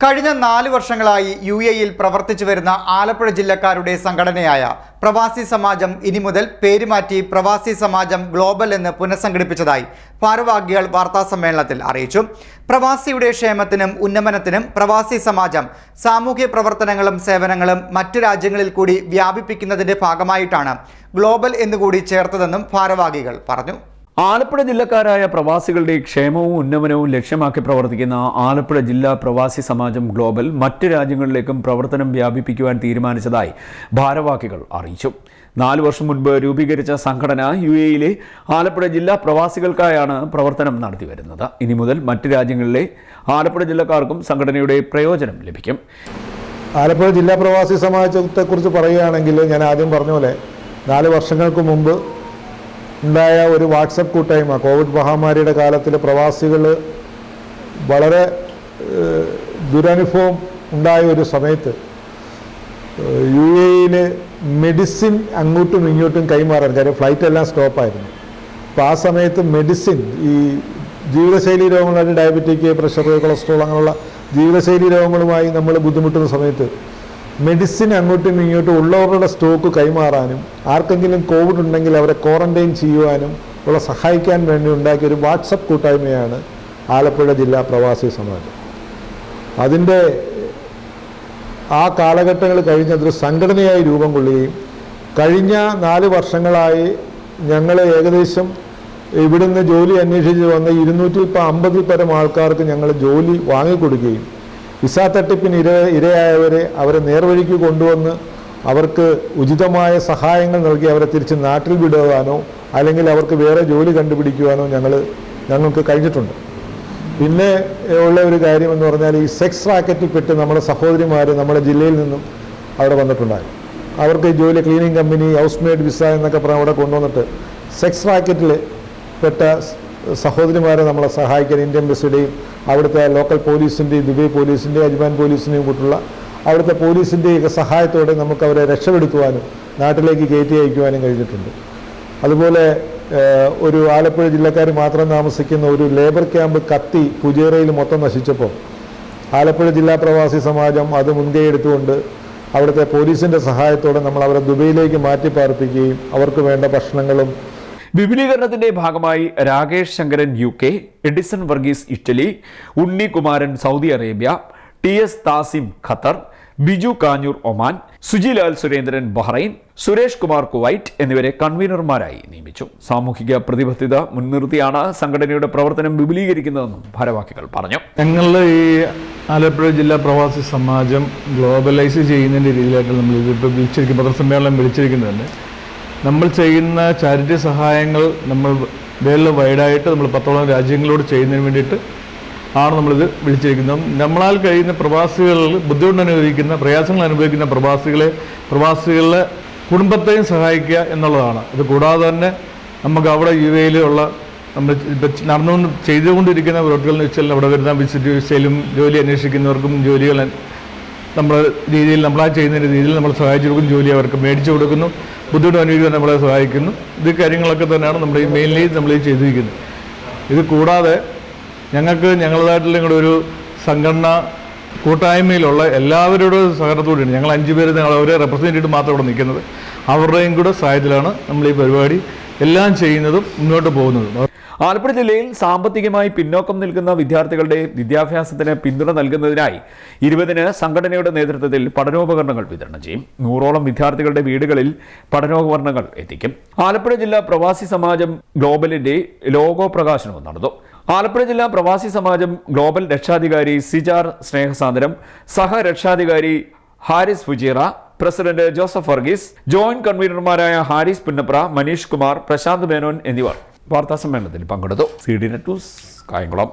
കഴിഞ്ഞ നാല് വർഷങ്ങളായി യു എയിൽ പ്രവർത്തിച്ചു വരുന്ന ആലപ്പുഴ ജില്ലക്കാരുടെ സംഘടനയായ പ്രവാസി സമാജം ഇനി മുതൽ പേരുമാറ്റി പ്രവാസി സമാജം ഗ്ലോബൽ എന്ന് പുനഃസംഘടിപ്പിച്ചതായി ഭാരവാഹികൾ വാർത്താസമ്മേളനത്തിൽ അറിയിച്ചു. പ്രവാസിയുടെ ക്ഷേമത്തിനും ഉന്നമനത്തിനും പ്രവാസി സമാജം സാമൂഹ്യ പ്രവർത്തനങ്ങളും സേവനങ്ങളും മറ്റു രാജ്യങ്ങളിൽ കൂടി വ്യാപിപ്പിക്കുന്നതിന്റെ ഭാഗമായിട്ടാണ് ഗ്ലോബൽ എന്നുകൂടി ചേർത്തതെന്നും ഭാരവാഹികൾ പറഞ്ഞു. ആലപ്പുഴ ജില്ലക്കാരായ പ്രവാസികളുടെ ക്ഷേമവും ഉന്നമനവും ലക്ഷ്യമാക്കി പ്രവർത്തിക്കുന്ന ആലപ്പുഴ ജില്ലാ പ്രവാസി സമാജം ഗ്ലോബൽ മറ്റ് രാജ്യങ്ങളിലേക്കും പ്രവർത്തനം വ്യാപിപ്പിക്കുവാൻ തീരുമാനിച്ചതായി ഭാരവാഹികൾ അറിയിച്ചു. നാല് വർഷം മുൻപ് രൂപീകരിച്ച സംഘടന യു എയിലെ ആലപ്പുഴ ജില്ലാ പ്രവാസികൾക്കായാണ് പ്രവർത്തനം നടത്തിവരുന്നത് ഇനി മുതൽ മറ്റ് രാജ്യങ്ങളിലെ ആലപ്പുഴ ജില്ലക്കാർക്കും സംഘടനയുടെ പ്രയോജനം ലഭിക്കും. ആലപ്പുഴ ജില്ലാ പ്രവാസി സമാജത്തെക്കുറിച്ച് പറയുകയാണെങ്കിൽ ഞാൻ ആദ്യം പറഞ്ഞ പോലെ നാല് വർഷങ്ങൾക്ക് മുമ്പ് ഉണ്ടായ ഒരു വാട്സപ്പ് കൂട്ടായ്മ കോവിഡ് മഹാമാരിയുടെ കാലത്തിൽ പ്രവാസികൾ വളരെ ദുരനുഭവം ഉണ്ടായ ഒരു സമയത്ത് യു എയിൽ മെഡിസിൻ അങ്ങോട്ടും ഇങ്ങോട്ടും കൈമാറാൻ കാര്യം ഫ്ലൈറ്റ് എല്ലാം സ്റ്റോപ്പായിരുന്നു. അപ്പോൾ ആ സമയത്ത് മെഡിസിൻ ഈ ജീവിതശൈലി രോഗങ്ങളായിട്ട് ഡയബറ്റിക് പ്രഷർ കൊളസ്ട്രോൾ അങ്ങനെയുള്ള ജീവിതശൈലി രോഗങ്ങളുമായി നമ്മൾ ബുദ്ധിമുട്ടുന്ന സമയത്ത് മെഡിസിൻ അങ്ങോട്ടും ഇങ്ങോട്ടും ഉള്ളവരുടെ സ്റ്റോക്ക് കൈമാറാനും ആർക്കെങ്കിലും കോവിഡ് ഉണ്ടെങ്കിൽ അവരെ ക്വാറന്റൈൻ ചെയ്യുവാനും ഉള്ള സഹായിക്കാൻ വേണ്ടി ഉണ്ടാക്കിയ ഒരു വാട്സപ്പ് കൂട്ടായ്മയാണ് ആലപ്പുഴ ജില്ലാ പ്രവാസി സമാജം അതിന്റെ ആ കാലഘട്ടങ്ങൾ കഴിഞ്ഞ് അതൊരു സംഘടനയായി രൂപം കൊള്ളുകയും കഴിഞ്ഞ നാല് വർഷങ്ങളായി ഞങ്ങൾ ഏകദേശം ഇവിടുന്ന് ജോലി അന്വേഷിച്ച് വന്ന ഇരുന്നൂറ്റി അമ്പതിൽ പരം ആൾക്കാർക്ക് ഞങ്ങൾ ജോലി വാങ്ങിക്കൊടുക്കുകയും വിസ തട്ടിപ്പിന് ഇര ഇരയായവരെ അവരെ നേർവഴിക്ക് കൊണ്ടുവന്ന് അവർക്ക് ഉചിതമായ സഹായങ്ങൾ നൽകി അവരെ തിരിച്ച് നാട്ടിൽ വിടുവാനോ അല്ലെങ്കിൽ അവർക്ക് വേറെ ജോലി കണ്ടുപിടിക്കുവാനോ ഞങ്ങൾ ഞങ്ങൾക്ക് കഴിഞ്ഞിട്ടുണ്ട്. പിന്നെ ഉള്ള ഒരു കാര്യം എന്ന് പറഞ്ഞാൽ ഈ സെക്സ് റാക്കറ്റിൽ പെട്ട് നമ്മുടെ സഹോദരിമാർ നമ്മുടെ ജില്ലയിൽ നിന്നും അവിടെ വന്നിട്ടുണ്ടായി. അവർക്ക് ജോലി cleaning company house maid visa എന്നൊക്കെ പറഞ്ഞ് അവിടെ കൊണ്ടുവന്നിട്ട് സെക്സ് റാക്കറ്റിൽ പെട്ട സഹോദരിമാരെ നമ്മളെ സഹായിക്കാൻ ഇന്ത്യൻ എംബസിയുടെയും അവിടുത്തെ ലോക്കൽ പോലീസിന്റെയും ദുബൈ പോലീസിന്റെയും അജ്മാൻ പോലീസിന്റെയും കൂട്ടുള്ള അവിടുത്തെ പോലീസിന്റെയൊക്കെ സഹായത്തോടെ നമുക്ക് അവരെ രക്ഷപ്പെടുത്തുവാനും നാട്ടിലേക്ക് കയറ്റി അയക്കുവാനും കഴിഞ്ഞിട്ടുണ്ട്. അതുപോലെ ഒരു ആലപ്പുഴ ജില്ലക്കാർ മാത്രം താമസിക്കുന്ന ഒരു ലേബർ ക്യാമ്പ് കത്തി പുജേറയിൽ മൊത്തം നശിച്ചപ്പോൾ ആലപ്പുഴ ജില്ലാ പ്രവാസി സമാജം അത് മുൻകൈ എടുത്തുകൊണ്ട് അവിടുത്തെ പോലീസിന്റെ സഹായത്തോടെ നമ്മൾ അവരെ ദുബൈയിലേക്ക് മാറ്റി പാർപ്പിക്കുകയും അവർക്ക് വേണ്ട ഭക്ഷണങ്ങളും വിപുലീകരണത്തിന്റെ ഭാഗമായി Rakesh Sankaran U K Edison Varghese Italy Unni Kumaran Saudi Arabia T S Thasim Qatar Biju Kanjoor Oman Sujilal Surendran Bahrain Suresh Kumar Kuwait എന്നിവരെ കൺവീനർമാരായി നിയമിച്ചു. സാമൂഹിക പ്രതിബദ്ധത മുൻനിർത്തിയാണ് സംഘടനയുടെ പ്രവർത്തനം വിപുലീകരിക്കുന്നതെന്നും ഭാരവാഹികൾ പറഞ്ഞു. ഞങ്ങൾ ഈ ആലപ്പുഴ ജില്ലാ പ്രവാസി സമാജം ഗ്ലോബലൈസ് ചെയ്യുന്നതിന്റെ രീതിയിലായിട്ട് നമ്മൾ ഇതിപ്പോൾ വിളിച്ചിരിക്കും പത്രസമ്മേളനം വിളിച്ചിരിക്കുന്നുണ്ട് നമ്മൾ ചെയ്യുന്ന ചാരിറ്റി സഹായങ്ങൾ നമ്മൾ വേൾഡ് വൈഡായിട്ട് നമ്മൾ പത്തോളം രാജ്യങ്ങളോട് ചെയ്യുന്നതിന് വേണ്ടിയിട്ട് ആണ് നമ്മളിത് വിളിച്ചിരിക്കുന്നത്. നമ്മളാൽ കഴിയുന്ന പ്രവാസികളിൽ ബുദ്ധിമുട്ട് അനുഭവിക്കുന്ന പ്രയാസങ്ങൾ അനുഭവിക്കുന്ന പ്രവാസികളെ പ്രവാസികളിലെ കുടുംബത്തെയും സഹായിക്കുക എന്നുള്ളതാണ്. ഇത് കൂടാതെ തന്നെ നമുക്ക് അവിടെ യു എയിലുള്ള നമ്മൾ നടന്നുകൊണ്ട് ചെയ്തുകൊണ്ടിരിക്കുന്ന പ്രവൃത്തികൾ എന്ന് വെച്ചാൽ അവിടെ വരുന്ന വിസിറ്റ് വിസയിലും ജോലി അന്വേഷിക്കുന്നവർക്കും ജോലികൾ നമ്മുടെ രീതിയിൽ നമ്മളാ ചെയ്യുന്ന രീതിയിൽ നമ്മൾ സഹായിച്ചു കൊടുക്കും ജോലി അവർക്ക് മേടിച്ചു കൊടുക്കുന്നു ബുദ്ധിമുട്ട് അനുഭവിക്കാൻ നമ്മളെ സഹായിക്കുന്നു. ഇത് കാര്യങ്ങളൊക്കെ തന്നെയാണ് നമ്മൾ ഈ മെയിൻലി നമ്മൾ ഈ ചെയ്തിരിക്കുന്നത്. ഇത് കൂടാതെ ഞങ്ങൾക്ക് ഞങ്ങളുടേതായിട്ടുള്ള കൂടെ ഒരു സംഘടന കൂട്ടായ്മയിലുള്ള എല്ലാവരുടെ സഹകരണത്തോടെയാണ്. ഞങ്ങൾ അഞ്ച് പേര് ഞങ്ങൾ അവരെ റെപ്രസെന്റേറ്റീവ് മാത്രം ഇവിടെ നിൽക്കുന്നത്. അവരുടെയും കൂടെ സഹായത്തിലാണ് നമ്മൾ ഈ പരിപാടി എല്ലാം ചെയ്യുന്നതും മുന്നോട്ട് പോകുന്നതും. ആലപ്പുഴ ജില്ലയിൽ സാമ്പത്തികമായി പിന്നോക്കം നിൽക്കുന്ന വിദ്യാർത്ഥികളുടെ വിദ്യാഭ്യാസത്തിന് പിന്തുണ നൽകുന്നതിനായി ഇരുപതിന് സംഘടനയുടെ നേതൃത്വത്തിൽ പഠനോപകരണങ്ങൾ വിതരണം ചെയ്യും. നൂറോളം വിദ്യാർത്ഥികളുടെ വീടുകളിൽ പഠനോപകരണങ്ങൾ എത്തിക്കും. ആലപ്പുഴ ജില്ലാ പ്രവാസി സമാജം ഗ്ലോബലിന്റെ ലോഗോ പ്രകാശനവും നടന്നു ആലപ്പുഴ ജില്ലാ പ്രവാസി സമാജം ഗ്ലോബൽ രക്ഷാധികാരി Sijar സ്നേഹസാന്ദ്രം സഹരക്ഷാധികാരി Haris Fujairah president Joseph Varghese joint കൺവീനർമാരായ Haris Punnapra Manish Kumar Prashanth Menon എന്നിവർ. വാർത്താസമ്മേളനത്തിൽ പങ്കെടുത്തു. C D net news Kayamkulam.